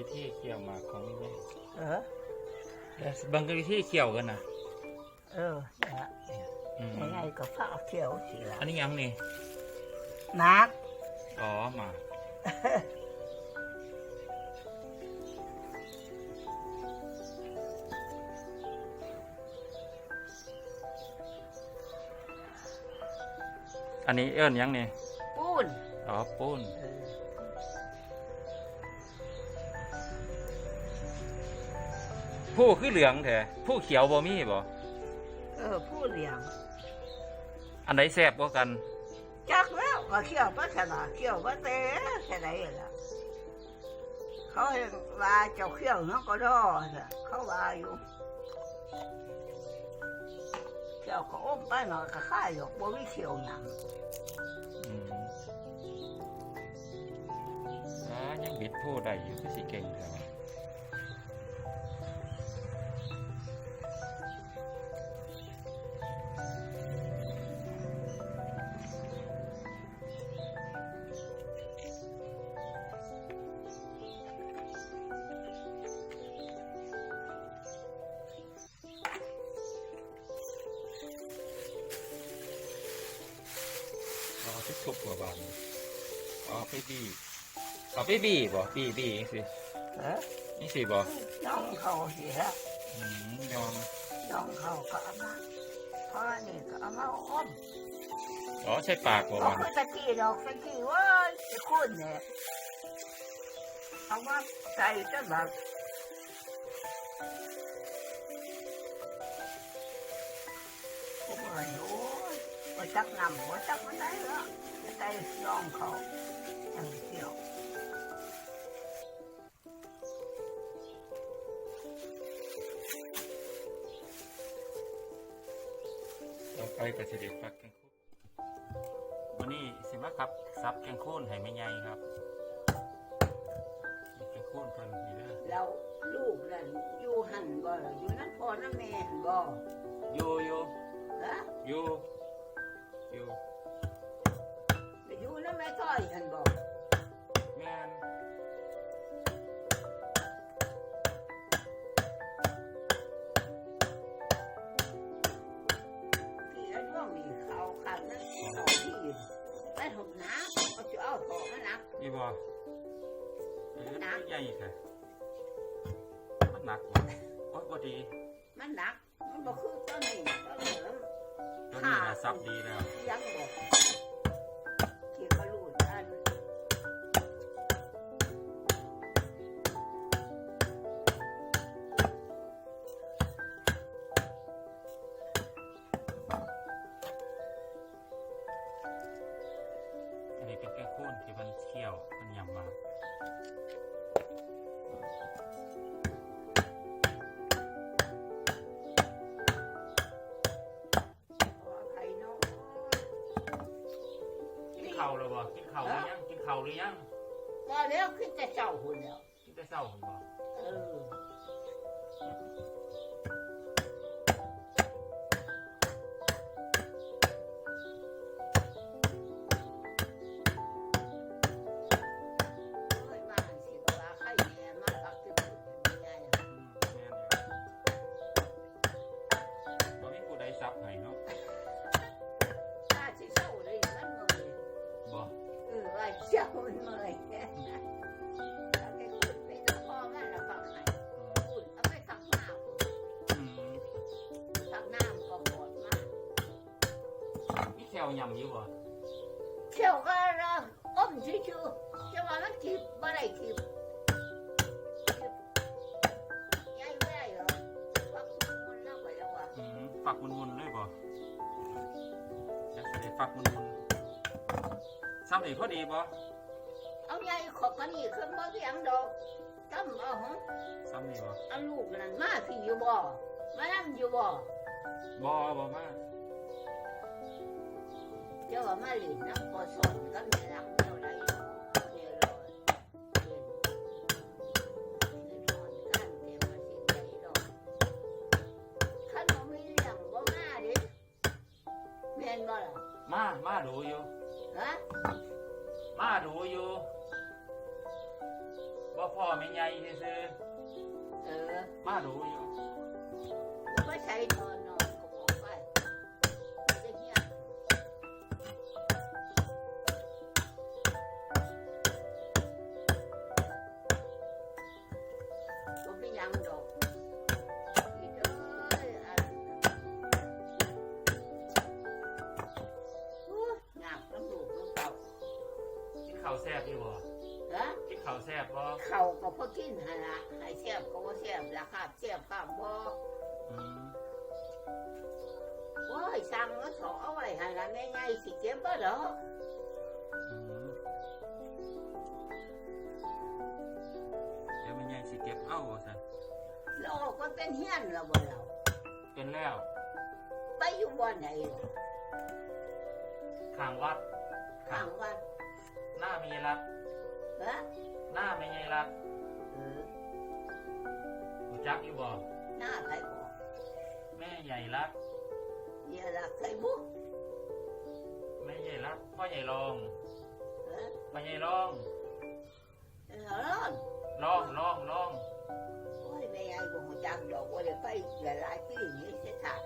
วิธีเขี่ยวหมากของแม่เออเดี๋ยวเบังวิธีเขี่ยวกันนะเออเนี่ยอืมยังไงก็ฝ้าเขียวสิละอันนี้ยังนี่ นักอ๋อหมากอันนี้เอิ้นยังนี่ ปูนอ๋อปูนเออ ผู้คือเหลืองแท้ผู้เขียวบ่มีบ่เออผู้เลี้ยงอันไหนแซ่บกว่ากัน จักแล้วก็เขียวปัสนาเขียวปัสเต้แค่ไหนล่ะเขาเห็นว่าเจ้าเขียวเนาะก็รอน่ะเขาว่าอยู่เขียวก็อมไปหน่อยก็ค่ายอยู่บ่มีเขียวหนังอืมอ่ายังบิดผู้ได้อยู่คือสิเก่งแท้วะ ทุบหัวบานเอาไปบีเอาไปบีบ่บีบีนี่สิเออนี่สิบ่น้องเขาเสียอืมยอมน้องเขาก็เอามาเพราะนี่ก็เอามาอมอ๋อใช่ปากบ่เอามันคือตะกี้ดอกตะกี้เว่าจะคุณเนี่ยเอามาใส่จนแบบโอ้ยโอ้ยว่าจักนำว่าจักมันได้แล้วจะได้น้องเขาอย่างเดียวต่อไปก็สิได้ฟักแกงคูนวันนี้สิมาครับซับแกงคูนให้แม่ใหญ่ครับนี่แกงคูนเพิ่นนี่เด้อแล้วลูกนั่นอยู่หันบ่ล่ะอยู่นั่นพ่อนั่นแม่หันบ่อยู่อยู่ฮะอยู่อยู่ นั่นแม่ต้อยหันบ่แม่นพี่ไอ้ดวงนี่เขาขันนั่นเขาที่ไปหกน้ำเขาจะเอาของมานัก นี่บ่เออหนัก ใหญ่แท้มันหนักบ่โอ๊ยบ่ดีมันหนัก มันบ่คือต้นนี้ต้นเหลืองตัวนี้น่ะซับดีแล้วยังบ่ที่ ข้าวแล้วบ่กินข้าวหรือยังกินข้าวหรือยัง ก็แล้วขึ้นแต่เจ้าหุ่นแล้วกินแต่เช้าหั่นบ่ เออว่าเจ้ามันเมื่อยแค่ไหนเอาไปขุดไปตะพอมันแล้วก็ให้ขุดเอาไปตักน้ำอืมตักน้ำก็หมดมามีแถวยำอยู่บ่เที่ยวก็เราอมชิวๆจะว่ามันทิพย์บ่ได้ทิพย์ทิพย์ยายไม่ได้หรอปักมันเล่าไปแล้วว่า อืมฝักมุนๆเลยบ่จะได้ฝักมุนๆ ซ้ำนี่พอดีบ่เอายายขอบกันนี่ขึ้นมาเพียงดอกตั้มเอาหงซ้ำนี่บ่เอาลูกนั่นมาพี่อยู่บ่มานั่งอยู่บ่บ่บ่มาเจ้าว่ามาหลินน้ำปอสอนกันแม่รักแนวไรเนาะเดี๋ยวรอเดี๋ยวเดี๋ยวนอนกันเดี๋ยวมาสิใจดอกขันบ่มีเรื่องบ่มาดิแม่นบ่ล่ะมามาดูอยู่ ฮะมาดูอยู่บ่พ่อแม่ใหญ่ซื้อเออๆมาดูอยู่ไม่ใช่ ข้าวแซ่บอยู่บ่ฮะกินข้าวแซ่บบ่เขาก็พอกินหนละให้แซ่บก็บ่แซ่บราคาแซ่บข้ามบ่อืมโอ้ยสั่งมาสอเอาไว้ให้ละแม่ใหญ่สิเก็บบ่ดอกอืมเดี๋ยวแม่ใหญ่สิเก็บเอาว่าซั่นแล้วออกมาเป็นเฮียนแล้วบ่เราเป็นแล้วไปอยู่บ่อนไหนล่ะข้างวัดข้างวัด หน้ามีรักฮะหน้าแม่ใหญ่รักเออรู้จักอยู่บ่หน้าไผบ่แม่ใหญ่รักอย่าละไผบุแม่ใหญ่รักพ่อใหญ่รองฮะพ่อใหญ่รองเออร้อนรองรองรองโอ้ยแม่ใหญ่บ่ฮู้จักดอกว่าได้ไปหลายๆปีนี้เสียถาด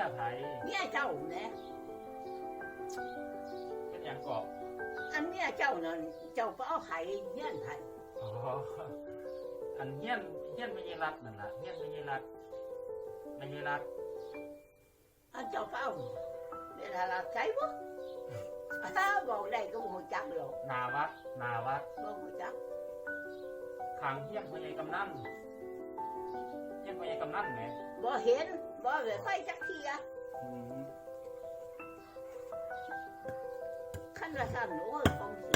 ยไผเมียเจ้าแหละเป็นหยังกอบอันเมียเจ้านั่นเจ้าไปเอาไข่เฮียนไข่อ๋ออันเฮียนเฮียนไม่ใช่รักนั่นล่ะเฮียนไม่ใช่รักไม่ใช่รักอันเจ้าไปเอาเวลาละไก่บ่อ้าบอกได้ก็บ่รู้จักหรอกนาวัดนาวัดบ่รู้จักขังเฮียนไม่ใช่กำนันเฮียนไม่ใช่กำนันไหมบ่เห็น บ่ได้ไปจักเที่ยอืมคันว่าซั่นโอ้ยของสิ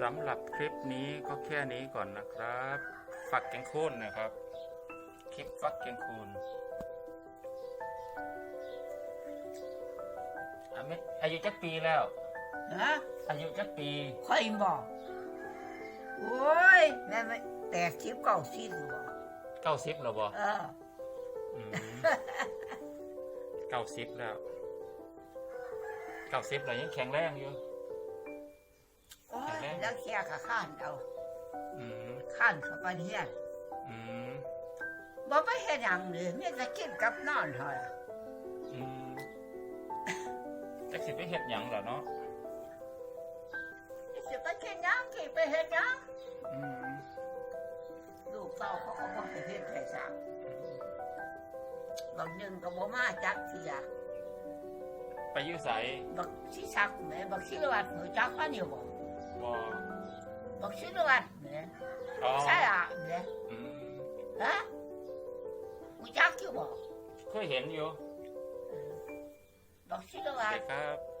สำหรับคลิปนี้ก็แค่นี้ก่อนนะครับ ฝักแกงคูนนะครับ คลิปฟักแกงคูนอาเม็ดอายุจักปีแล้วฮะอายุจักปีค่อยบอกโอ้ยแม่ไม่แต่ชิบเก่าสิ้นบ่เก้าสิบแล้วบ่เออเก้าสิบแล้วเก้าสิบแล้วยังแข็งแรงอยู่โอ้ย แล้วแค่กับข้านเอาอืมข้านเข้าไปเฮียนอืมบ่ไปเฮ็ดหยังเลยมีแต่กินกับนอนเท่านั้นอืมจักสิไปเฮ็ดหยังเหรอเนาะสิไปกินหยังกินไปเฮ็ดหยังอืมลูกเต้าเขาก็บ่ให้เฮ็ดให้ซักบางหนึงก็บ่มาจักเที่ยไปอยู่ไสบักสิซักแหม่บักสิวัดรู้จักอันนี้บ่ บ่บักสิวัดแหม่อ๋อใช่อะแหม่อืมฮะรู้จักอ